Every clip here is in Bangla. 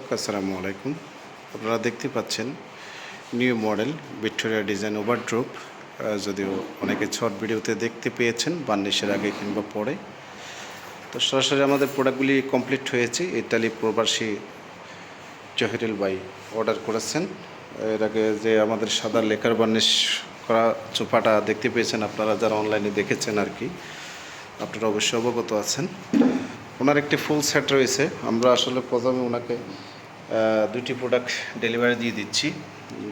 দর্শক, আসসালামু আলাইকুম। আপনারা দেখতে পাচ্ছেন নিউ মডেল ভিক্টোরিয়া ডিজাইন ওভারড্রপ। যদিও অনেকে শর্ট ভিডিওতে দেখতে পেয়েছেন বান্নিশের আগে কিংবা পরে। তো সরাসরি আমাদের প্রোডাক্টগুলি কমপ্লিট হয়েছে। ইতালি প্রবাসী জহিরুল ভাই অর্ডার করেছেন। এর আগে যে আমাদের সাদা লেকার বার্নিশ করা চোপাটা দেখতে পেয়েছেন আপনারা, যারা অনলাইনে দেখেছেন আর কি। আপনারা অবশ্যই অবগত আছেন। ওনার একটি ফুল সেট রয়েছে। আমরা আসলে প্রথমে ওনাকে দুইটি প্রোডাক্ট ডেলিভারি দিয়ে দিচ্ছি।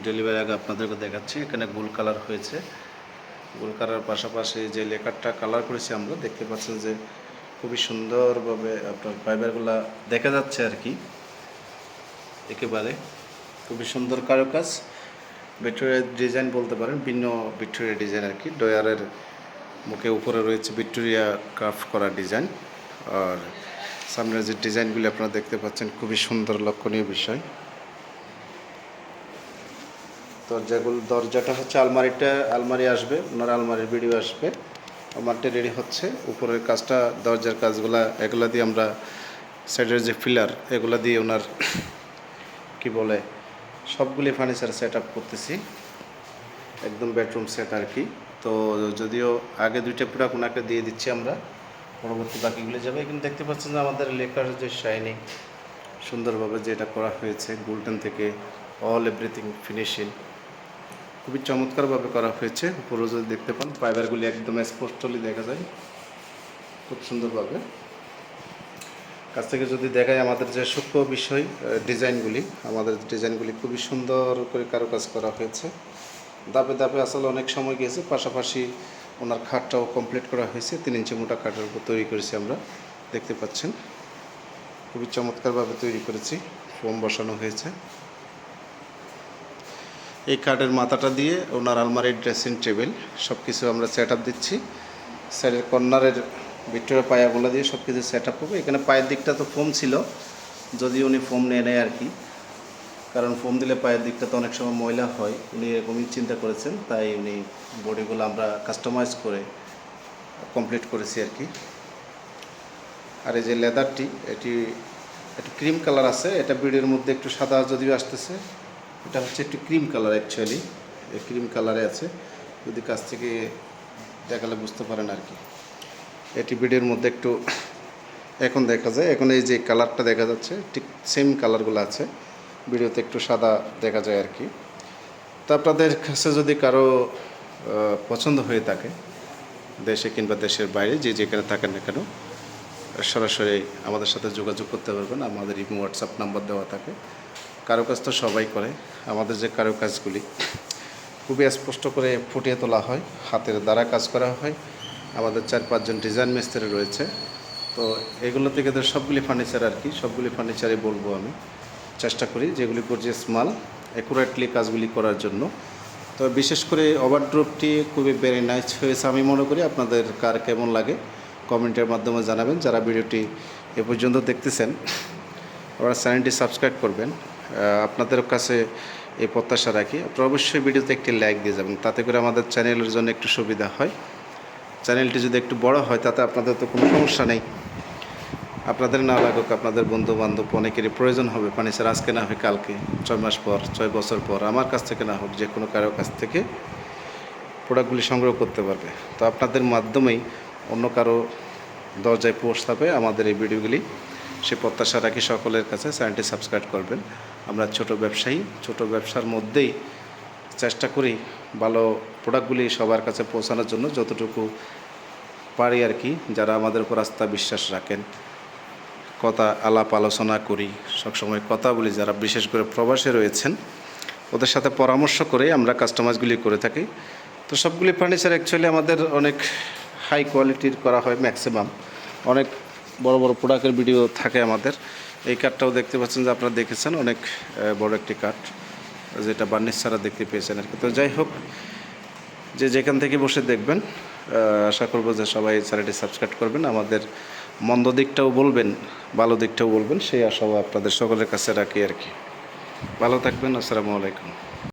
ডেলিভারি আগে আপনাদেরকে দেখাচ্ছি, এখানে গোল কালার হয়েছে। গোল কালার পাশাপাশি যে লেকারটা কালার করেছি আমরা, দেখতে পাচ্ছেন যে খুবই সুন্দরভাবে আপনার ফাইবারগুলা দেখা যাচ্ছে আর কি। একেবারে খুবই সুন্দর কারুকাজ। ভিক্টোরিয়া ডিজাইন বলতে পারেন, ভিন্ন ভিক্টোরিয়া ডিজাইন আর কি। ডয়ারের মুখে উপরে রয়েছে ভিক্টোরিয়া ক্রাফট করা ডিজাইন আর সামনের যে ডিজাইনগুলি আপনারা দেখতে পাচ্ছেন, খুবই সুন্দর লক্ষণীয় বিষয়। দরজাগুলো, দরজাটা হচ্ছে আলমারিটা আলমারি আসবে, ওনার আলমারির ভিডিও আসবে। আলমারিটা রেডি হচ্ছে, উপরের কাজটা, দরজার কাজগুলা, এগুলা দিয়ে আমরা সাইডের যে ফিলার, এগুলা দিয়ে ওনার, কি বলে, সবগুলি ফার্নিচার সেট আপ করতেছি। একদম বেডরুম সেট আর কি। তো যদিও আগে দুইটা প্রোডাক্ট ওনাকে দিয়ে দিচ্ছি আমরা পরবর্তী বাকিগুলো যাবে। কিন্তু দেখতে পাচ্ছেন যে আমাদের লেখার যে শাইনিং সুন্দরভাবে যেটা করা হয়েছে গোল্ডেন থেকে অল এভরিথিং ফিনিশিং খুবই চমৎকারভাবে করা হয়েছে। পুরো যদি দেখতে পান ফাইবারগুলি একদম স্পষ্টলি দেখা যায়। খুব সুন্দরভাবে। কাছ থেকে যদি দেখায় আমাদের যে সূক্ষ্ম বিষয় ডিজাইনগুলি, আমাদের ডিজাইনগুলি খুবই সুন্দর করে কারুকাজ করা হয়েছে। দাপে দাপে আসলে অনেক সময় গিয়েছে, পাশাপাশি ওনার খাটটাও কমপ্লিট করা হয়েছে, তিন ইঞ্চি মোটা খাটের উপর তৈরি করেছি আমরা, দেখতে পাচ্ছেন। খুবই চমৎকারভাবে তৈরি করেছি, ফোম বসানো হয়েছে। এই কাঠের মাথাটা দিয়ে ওনার আলমারির ড্রেসিং টেবিল সব কিছু আমরা সেট আপ দিচ্ছি। স্যারের কর্নারের ভিক্টোরিয়া পায়াগুলো দিয়ে সব কিছু সেট আপ করব এখানে পায়ের দিকটা তো ফোম ছিল, যদি উনি ফোম নিয়ে নেয় আর কি। কারণ ফোম দিলে পায়ের দিকটা তো অনেক সময় ময়লা হয়, উনি এরকমই চিন্তা করেছেন, তাই উনি বডিগুলো আমরা কাস্টমাইজ করে কমপ্লিট করেছি আর কি। আর এই যে লেদারটি এটি একটু ক্রিম কালার আছে, এটা বিড়ির মধ্যে একটু সাদা যদিও আসতেছে, এটা হচ্ছে একটু ক্রিম কালার অ্যাকচুয়ালি এই ক্রিম কালারে আছে, যদি কাছ থেকে দেখালে বুঝতে পারেন আর কি। এটি বিডির মধ্যে একটু এখন দেখা যায়, এখন এই যে কালারটা দেখা যাচ্ছে, ঠিক সেম কালারগুলো আছে। ভিডিওতে একটু সাদা দেখা যায় আর কি। তা আপনাদের কাছে যদি কারও পছন্দ হয়ে থাকে, দেশে কিংবা দেশের বাইরে, যে যেখানে থাকেন না কেন, সরাসরি আমাদের সাথে যোগাযোগ করতে পারবেন। আমাদের ইমো, হোয়াটসঅ্যাপ নাম্বার দেওয়া থাকে। কারও কাজ তো সবাই করে। আমাদের যে কারও কাজগুলি খুবই স্পষ্ট করে ফুটিয়ে তোলা হয়। হাতের দ্বারা কাজ করা হয়। আমাদের চার পাঁচজন ডিজাইন মিস্ত্রি রয়েছে। তো এগুলো থেকে সবগুলি ফার্নিচার আর কি। সবগুলি ফার্নিচারই বলব আমি। চেষ্টা করি যেগুলি গর্জিয়াস মাল অ্যাকুরেটলি কাজগুলি করার জন্য। তো বিশেষ করে ওভারড্রপটি খুবই ভেরি নাইস হয়েছে আমি মনে করি। আপনাদের কার কেমন লাগে কমেন্টের মাধ্যমে জানাবেন। যারা ভিডিওটি এ পর্যন্ত দেখতেছেন আপনারা চ্যানেলটি সাবস্ক্রাইব করবেন। আপনাদের কাছে এই প্রত্যাশা রাখি। আপনারা অবশ্যই ভিডিওতে একটি লাইক দিয়ে যাবেন। তাতে করে আমাদের চ্যানেলের জন্য একটু সুবিধা হয়। চ্যানেলটি যদি একটু বড় হয়, তাতে আপনাদের তো কোনো সমস্যা নেই। আপনাদের না লাগুক, আপনাদের বন্ধু বান্ধব অনেকেরই প্রয়োজন হবে ফার্নিচার আজকে না হয় কালকে, ছয় মাস পর, ছয় বছর পর, আমার কাছ থেকে না হোক যে কোনো কারোর কাছ থেকে প্রোডাক্টগুলি সংগ্রহ করতে পারবে। তো আপনাদের মাধ্যমেই অন্য কারও দরজায় পৌঁছাবে আমাদের এই ভিডিওগুলি। সে প্রত্যাশা রাখি সকলের কাছে, চ্যানেলটি সাবস্ক্রাইব করবেন। আমরা ছোট ব্যবসায়ী, ছোট ব্যবসার মধ্যেই চেষ্টা করি ভালো প্রোডাক্টগুলি সবার কাছে পৌঁছানোর জন্য। যতটুকু পারি আর কি, যারা আমাদের উপর আস্থা বিশ্বাস রাখেন। কথা আলাপ আলোচনা করি, সবসময় কথা বলি। যারা বিশেষ করে প্রবাসে রয়েছেন, ওদের সাথে পরামর্শ করে আমরা কাস্টমাইজগুলি করে থাকি। তো সবগুলি ফার্নিচার অ্যাকচুয়ালি আমাদের অনেক হাই কোয়ালিটির করা হয় ম্যাক্সিমাম অনেক বড় বড় প্রোডাক্টের ভিডিও থাকে আমাদের। এই কাঠটাও দেখতে পাচ্ছেন যে আপনারা দেখেছেন, অনেক বড় একটি কাঠ যেটা বার্নিশ ছাড়া দেখতে পেয়েছেন আর কি। তো যাই হোক, যে যেখান থেকে বসে দেখবেন আশা করব যে সবাই চ্যানেলটি সাবস্ক্রাইব করবেন। আমাদের মন্দ দিকটাও বলবেন, ভালো দিকটাও বলবেন, সেই আশাও আপনাদের সকলের কাছে রাখি আর কি। ভালো থাকবেন, আসসালামু আলাইকুম।